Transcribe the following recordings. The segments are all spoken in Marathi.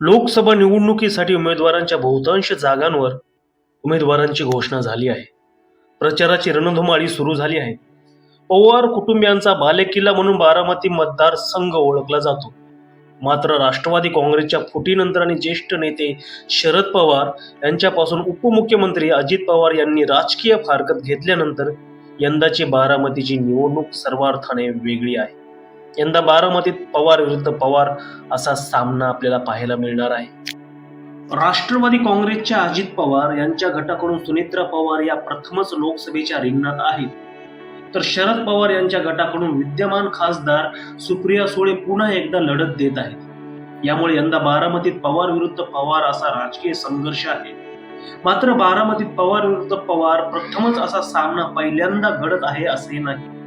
लोकसभा निवडणुकीसाठी उमेदवारांच्या बहुतांश जागांवर उमेदवारांची घोषणा झाली आहे. प्रचाराची रणधुमाळी सुरू झाली आहे. पवार कुटुंबियांचा बालेकिल्ला म्हणून बारामती मतदारसंघ ओळखला जातो. मात्र राष्ट्रवादी काँग्रेसच्या फुटीनंतर आणि ज्येष्ठ नेते शरद पवार यांच्यापासून उपमुख्यमंत्री अजित पवार यांनी राजकीय फारकत घेतल्यानंतर यंदाची बारामतीची निवडणूक सर्वार्थाने वेगळी आहे. यंदा बारामतीत पवार विरुद्ध पवार असा सामना आपल्याला पाहायला मिळणार आहे. राष्ट्रवादी काँग्रेसच्या अजित पवार यांच्या गटाकडून सुनेत्रा पवार या प्रथमच लोकसभेच्या रिंगणात आहेत. तर शरद पवार यांच्या गटाकडून विद्यमान खासदार सुप्रिया सुळे पुन्हा एकदा लढत देत आहेत. यामुळे यंदा बारामतीत पवार विरुद्ध पवार असा राजकीय संघर्ष आहे. मात्र बारामतीत पवार विरुद्ध पवार प्रथमच असा सामना पहिल्यांदा घडत आहे असे नाही.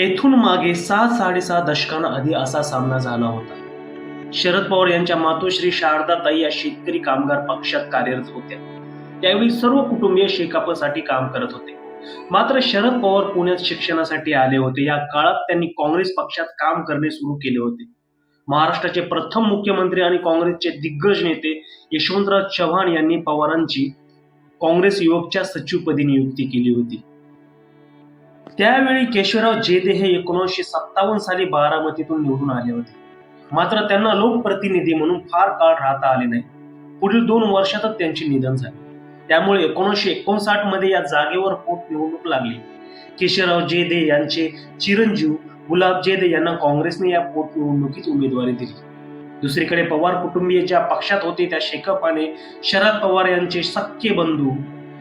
येथून मागे सात साडेसहा दशकांआधी असा सामना झाला होता. शरद पवार यांच्या मातोश्री शारदाताई या शेतकरी कामगार पक्षात कार्यरत होत्या. त्यावेळी सर्व कुटुंबीय शेकापसाठी काम करत होते. मात्र शरद पवार पुण्यात शिक्षणासाठी आले होते. या काळात त्यांनी काँग्रेस पक्षात काम करणे सुरू केले होते. महाराष्ट्राचे प्रथम मुख्यमंत्री आणि काँग्रेसचे दिग्गज नेते यशवंतराव चव्हाण यांनी पवारांची काँग्रेस युवकच्या सचिवपदी नियुक्ती केली होती. त्यावेळी केशवराव जेदे हे एकोणीसशे सत्तावन्न साली बारामतीतून निवडून आले होते. मात्र त्यांना लोकप्रतिनिधी म्हणून फार काळ राहता आले नाही. पुढील दोन वर्षातच त्यांचे निधन झाले. त्यामुळे एकोणीसशे एकोणसाठमध्ये या जागेवर पोटनिवडणूक लागली. केशवराव जेदे यांचे चिरंजीव गुलाब जेदे यांना काँग्रेसने या पोटनिवडणुकीत उमेदवारी दिली. दुसरीकडे पवार कुटुंबीय ज्या पक्षात होते त्या शेकपाने शरद पवार यांचे सख्खे बंधू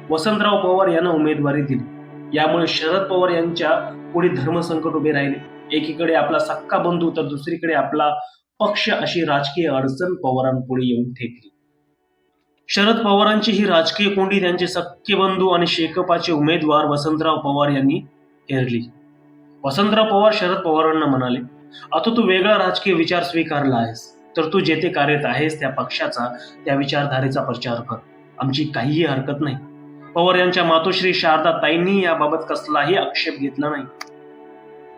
वसंतराव पवार यांना उमेदवारी दिली. यामुळे शरद पवार यांच्या पुढे धर्मसंकट उभे राहिले. एकीकडे आपला सक्का बंधू तर दुसरीकडे आपला पक्ष अशी राजकीय अडचण पवारांपुढे येऊन ठेकली. शरद पवारांची ही राजकीय कोंडी त्यांचे सक्के बंधू आणि शेकपाचे उमेदवार वसंतराव पवार यांनी हेरली वसंतराव पवार शरद पवारांना म्हणाले आता तू वेगळा राजकीय विचार स्वीकारला आहेस तर तू जेथे कार्यरत आहेस त्या पक्षाचा त्या विचारधारेचा प्रचार कर. आमची काहीही हरकत नाही. पवार यांच्या मातोश्री शारदा ताईंनी याबाबत कसलाही आक्षेप घेतला नाही.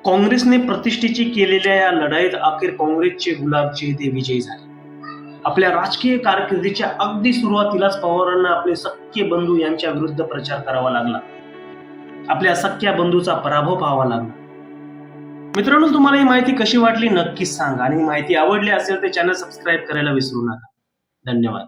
काँग्रेसने प्रतिष्ठेची केलेल्या या लढाईत अखेर काँग्रेसचे गुलाब ते विजयी झाले. आपल्या राजकीय कारकिर्दीच्या अगदी सुरुवातीलाच पवारांना आपले सख्खे बंधू यांच्या विरुद्ध प्रचार करावा लागला. आपल्या सख्या बंधूचा पराभव पाहावा लागला. मित्रांनो तुम्हाला ही माहिती कशी वाटली नक्कीच सांगा आणि माहिती आवडली असेल तर चॅनल सबस्क्राईब करायला विसरू नका. धन्यवाद.